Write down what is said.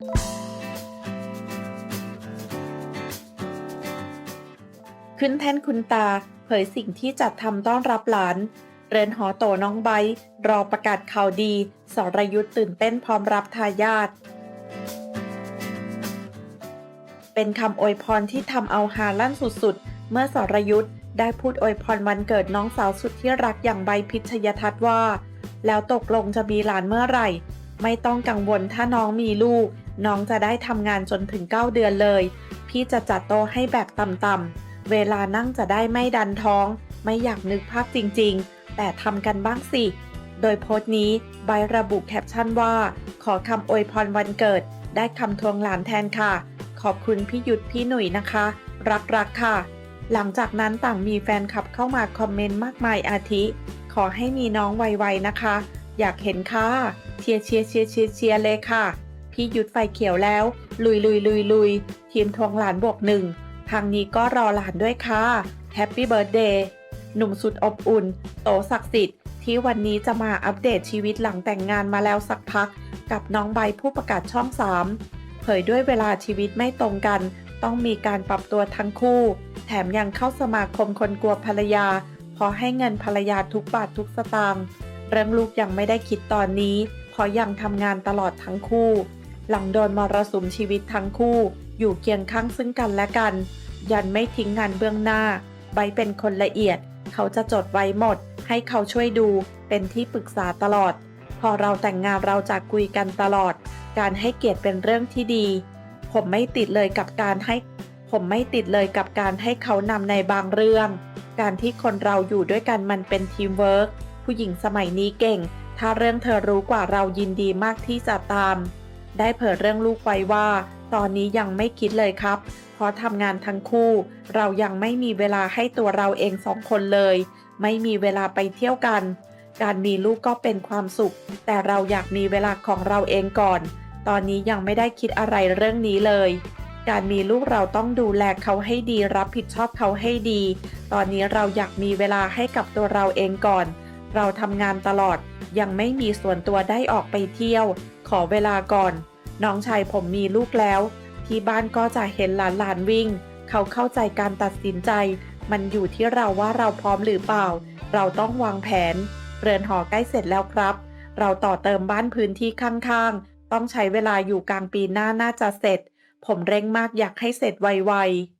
ขึ้นแท่นคุณตาเผยสิ่งที่จัดทำต้อนรับหลาน เรือนหอโตน้องไบร์ทรอประกาศข่าวดี สรยุทธ์ตื่นเต้นพร้อมรับทายาทเป็นคำอวยพรที่ทำเอาฮาลั่นสุดๆ เมื่อสรยุทธ์ได้พูดอวยพรวันเกิดน้องสาวสุดที่รักอย่างใบพิชยทัศน์ว่า แล้วตกลงจะมีหลานเมื่อไหร่ ไม่ต้องกังวลถ้าน้องมีลูก น้องจะได้ทำงานจนถึง 9 เดือนเลย พี่จะจัดโต๊ะให้แบบต่ำๆ เวลานั่งจะได้ไม่ดันท้อง ไม่อยากนึกภาพจริงๆ แต่ทำกันบ้างสิ โดยโพสต์นี้ใบระบุแคปชั่นว่า ขอคำอวยพรวันเกิด ได้คำทวงหลานแทนค่ะ ขอบคุณพี่หยุทธพี่หนุ่ยนะคะ รักรักๆค่ะ หลังจากนั้นต่างมีแฟนคลับเข้ามาคอมเมนต์มากมายอาทิ ขอให้มีน้องไวๆนะคะ อยากเห็นค่ะเชียร์เชียร์เชียร์เชียร์เชียร์เลยค่ะ พี่ยุทธไฟเขียวแล้ว ลุยลุยลุยลุยทีมทวงหลานบวกหนึ่งทางนี้ก็รอหลานด้วยค่ะแฮปปี้เบิร์ดเดย์หนุ่มสุดอบอุ่น โตศักดิ์สิทธิ์ที่วันนี้จะมาอัปเดตชีวิตหลังแต่งงานมาแล้วสักพัก กับน้องใบผู้ประกาศช่อง 3 เผยด้วยเวลาชีวิตไม่ตรงกัน ต้องมีการปรับตัวทั้งคู่ แถมยังเข้าสมาคมคนกลัวภรรยาพอให้เงินภรรยาทุกบาททุกสตางค์เรื่องลูกยังไม่ได้คิดตอนนี้เพราะยังทำงานตลอดทั้งคู่ หลังโดนมรสุมชีวิตทั้งคู่ อยู่เคียงข้างซึ่งกันและกัน ยันไม่ทิ้งงานเบื้องหน้า ใบเป็นคนละเอียด เขาจะจดไว้หมด ให้เขาช่วยดู เป็นที่ปรึกษาตลอด พอเราแต่งงานเราจะคุยกันตลอด การให้เกียรติเป็นเรื่องที่ดี ผมไม่ติดเลยกับการให้ ผมไม่ติดเลยกับการให้เขานำในบางเรื่อง การที่คนเราอยู่ด้วยกันมันเป็นทีมเวิร์กผู้หญิงสมัยนี้เก่ง ถ้าเรื่องเธอรู้กว่าเรายินดีมากที่จะตาม ได้เผยเรื่องลูกไว้ว่า ตอนนี้ยังไม่คิดเลยครับ เพราะทำงานทั้งคู่ เรายังไม่มีเวลาให้ตัวเราเองสองคนเลย ไม่มีเวลาไปเที่ยวกัน การมีลูกก็เป็นความสุข แต่เราอยากมีเวลาของเราเองก่อน ตอนนี้ยังไม่ได้คิดอะไรเรื่องนี้เลย การมีลูกเราต้องดูแลเขาให้ดีรับผิดชอบเขาให้ดี ตอนนี้เราอยากมีเวลาให้กับตัวเราเองก่อน เราทำงานตลอดยังไม่มีส่วนตัวได้ออกไปเที่ยว ขอเวลาก่อน น้องชายผมมีลูกแล้ว ที่บ้านก็จะเห็นหลานหลานวิ่ง เขาเข้าใจการตัดสินใจ มันอยู่ที่เราว่าเราพร้อมหรือเปล่า เราต้องวางแผน เรือนหอใกล้เสร็จแล้วครับ เราต่อเติมบ้านพื้นที่ข้างๆ ต้องใช้เวลาอยู่กลางปีหน้าน่าจะเสร็จ ผมเร่งมากอยากให้เสร็จไวๆ